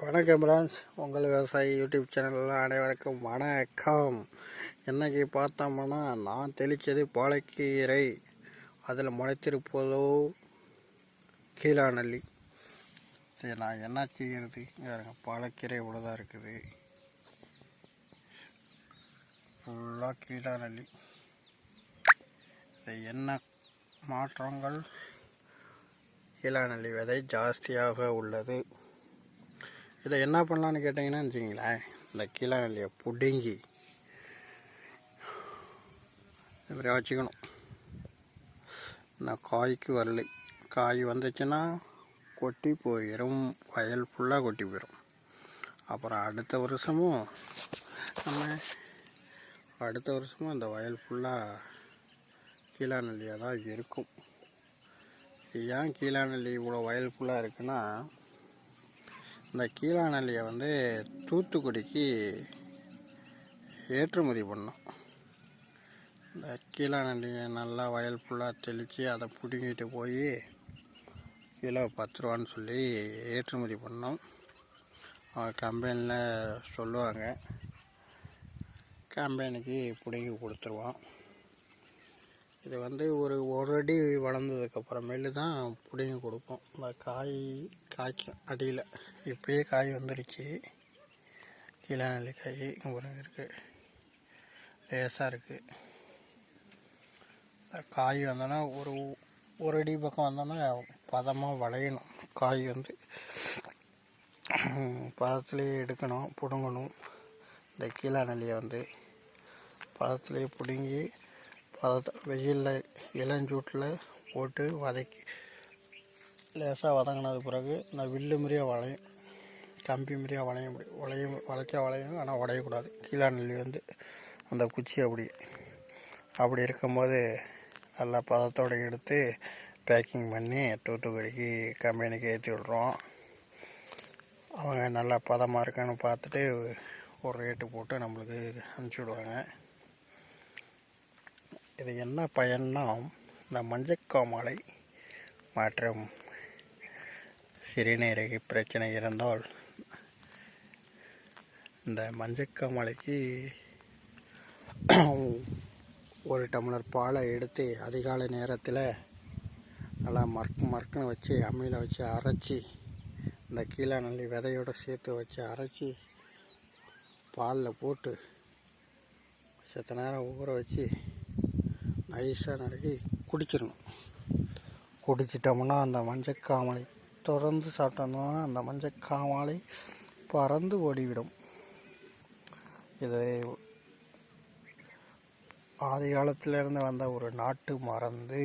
வணக்கம் பிரான்ஸ் உங்கள் விவசாயி யூடியூப் சேனலில் அனைவருக்கும் வணக்கம். என்னைக்கு பார்த்தோம்னா நான் தெளித்தது பாலக்கீரை. அதில் முளைத்திருப்பதோ கீழாநல்லி. சரி நான் என்ன செய்கிறது இங்க இவ்வளோதான் இருக்குது. ஃபுல்லாக கீழாநல்லி. இது என்ன மாற்றங்கள்? கீழாநல்லி விதை ஜாஸ்தியாக உள்ளது. இதை என்ன பண்ணலான்னு கேட்டிங்கன்னா வச்சுங்களேன் இந்த கீழாநெல்லியை பிடுங்கி இப்படி வச்சுக்கணும். நான் காய்க்கு வரலை. காய் வந்துச்சுன்னா கொட்டி போயிடும் வயல் ஃபுல்லாக கொட்டி போயிடும் அப்புறம் அடுத்த வருஷமும் நம்ம அடுத்த வருஷமும் இந்த வயல் ஃபுல்லாக கீழாநெல்லியாக தான் இருக்கும். இது ஏன் கீழாநெல்லி இவ்வளோ வயல் ஃபுல்லாக இருக்குன்னா இந்த கீழாநெல்லியை வந்து தூத்துக்குடிக்கு ஏற்றுமதி பண்ணோம். இந்த கீழாநெல்லியை நல்லா வயல் ஃபுல்லாக தெளித்து அதை பிடுங்கிட்டு போய் கிலோ பத்து ரூபான்னு சொல்லி ஏற்றுமதி பண்ணோம். அவங்க கம்பெனியில் சொல்லுவாங்க கம்பெனிக்கு பிடுங்கி கொடுத்துருவோம். இது வந்து ஒரு ஒரு அடி வளர்ந்ததுக்கப்புறமேலு தான் பிடிங்கி கொடுப்போம். இந்த காய் காய்க்கும் அடியில். இப்பயே காய் வந்துருச்சு. கீழே நெல்லிக்காய் காய் இருக்குது லேசாக இருக்குது இந்த காய் வந்தோன்னா ஒரு ஒரு அடி பக்கம் வந்தோன்னா பதமாக வளையணும். காய் வந்து பதத்துலேயே எடுக்கணும் பிடுங்கணும். இந்த கீழா நெல்லியை வந்து பதத்துலேயே பிடுங்கி பதத்தை வெயிலில் இளஞ்சூட்டில் போட்டு வதக்கி லேசாக வதங்கினது பிறகு இந்த வில்லு மாதிரியாக வளையும். கம்பி மாதிரியாக வளைய முடியும் வளையும் வளைச்சா வளையும் ஆனால் உடையக்கூடாது. கீழா நெல்லி வந்து அந்த குச்சி அப்படி அப்படி இருக்கும்போது நல்லா பதத்தோடு எடுத்து பேக்கிங் பண்ணி தூத்துக்குடிக்கு கம்பெனிக்கு ஏற்றி விட்றோம். அவங்க நல்லா பதமாக இருக்கான்னு பார்த்துட்டு ஒரு ரேட்டு போட்டு நம்மளுக்கு அனுப்பிச்சி விடுவாங்க. இது என்ன பயன்னா இந்த மஞ்சக்காமலை மற்றும் சிறுநீரக பிரச்சனை இருந்தால் இந்த மஞ்சக்காமலைக்கு ஒரு டம்ளர் பாலை எடுத்து அதிகாலை நேரத்தில் நல்லா மறக்கு மறக்குன்னு வச்சு அம்மியில் வச்சு அரைச்சி இந்த கீழே நல்லி விதையோடு சேர்த்து வச்சு அரைச்சி பாலில் போட்டு செத்த நேரம் ஊற வச்சு நைஸாக நறுக்கி குடிச்சிடணும். குடிச்சிட்டோம்னா அந்த மஞ்சக்காமலை தொடர்ந்து சாப்பிட்டோம்னா அந்த மஞ்சக்காமலை பறந்து ஓடிவிடும். இது ஆதி காலத்திலேருந்து வந்த ஒரு நாட்டு மறந்து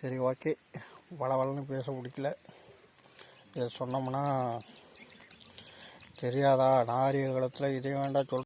சரி ஓகே. வளவளன்னு பேச பிடிக்கல இதை சொன்னோம்னா தெரியாதா? நாரிய காலத்தில் இதே வேண்டாம் சொல்